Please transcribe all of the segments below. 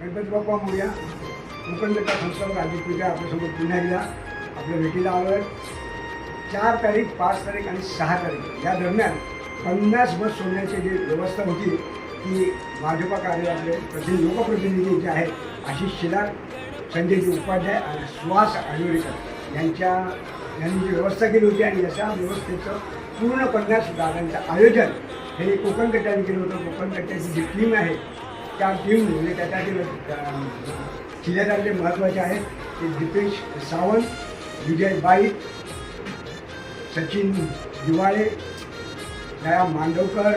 गणपती बाप्पा कथा संस्थापक अजित पूजा आपल्यासोबत पुन्हा एकदा आपल्या भेटीला आलो आहे चार तारीख पाच तारीख आणि सहा तारीख या दरम्यान पन्नास बस सोडण्याची जी व्यवस्था होती ती भाजपा कार्यालयातले प्रति लोकप्रतिनिधी जे आहेत आशिष शिलार संजयजी उपाध्याय आणि सुहास आडवरेकर यांच्या यांनी जी व्यवस्था केली होती आणि अशा व्यवस्थेचं पूर्ण पन्नास जागांचं आयोजन हे कोकण गटाने केलं होतं. कोकण गटाची जी टीम आहे म्हणजे त्या टीम म्हणजे त्याच्यातील अं, शिलेदारले महत्त्वाचे आहेत ते दीपेश सावंत विजय बाईक सचिन दिवाळे दया मांडवकर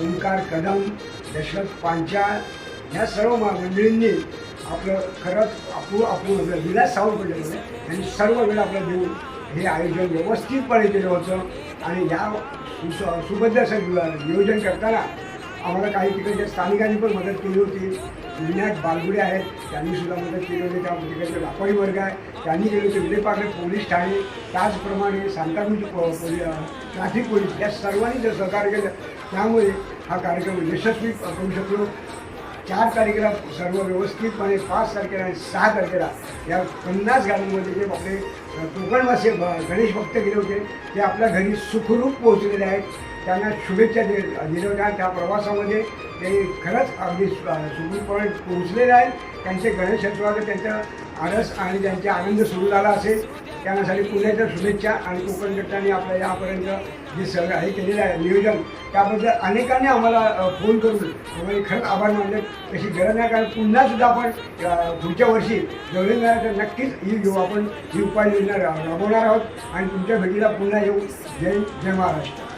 ओंकार कदम दशरथ पांचाळ ह्या सर्व मंडळींनी आपलं खरंच आपू आपू विलास सावंत म्हटलं यांनी सर्व वेळ आपलं देऊन हे आयोजन व्यवस्थितपणे केलं होतं. आणि या सुबद्ध नियोजन करताना आम्हाला काही तिकडच्या स्थानिकांनी पण मदत केली होती. विनायक बालगुडे आहेत त्यांनी सुद्धा मदत केली होती. त्या तिकडचे व्यापारी वर्ग आहे त्यांनी केले होते. विलेपार्ले पोलीस ठाणे त्याचप्रमाणे सांताक्रूज पो पोली ट्रॅफिक पोलीस या सर्वांनी जर सहकार्य केलं त्यामुळे हा कार्यक्रम यशस्वी करू शकलो. चार तारखेला सर्व व्यवस्थितपणे पाच तारखेला आणि सहा तारखेला या पन्नास गाड्यांमध्ये जे आपले कोकणवासी ब- गणेश भक्त गेले होते ते आपल्या घरी सुखरूप पोहोचलेले आहेत. त्यांना शुभेच्छा दे दिल्या होत्या. त्या प्रवासामध्ये ते खरंच अगदी सुखरूपपणे पोहोचलेले आहेत. त्यांचे गणेशोत्सवाचं त्यांचा आळस आणि त्यांचा आनंद सुरू झाला असेल. त्यांनासाठी पुण्याच्या शुभेच्छा आणि कोकण गटाने आपल्या यापर्यंत जे सगळं हे केलेलं आहे नियोजन त्याबद्दल अनेकांनी आम्हाला फोन करून आम्हाला खरंच आभार मानले. तशी गरज नाही कारण पुन्हा सुद्धा आपण पुढच्या वर्षी जेवढे तर नक्कीच ही घेऊ. आपण ही उपाययोजना राबवणार आहोत आणि तुमच्या भेटीला पुन्हा येऊ. जय जय महाराष्ट्र.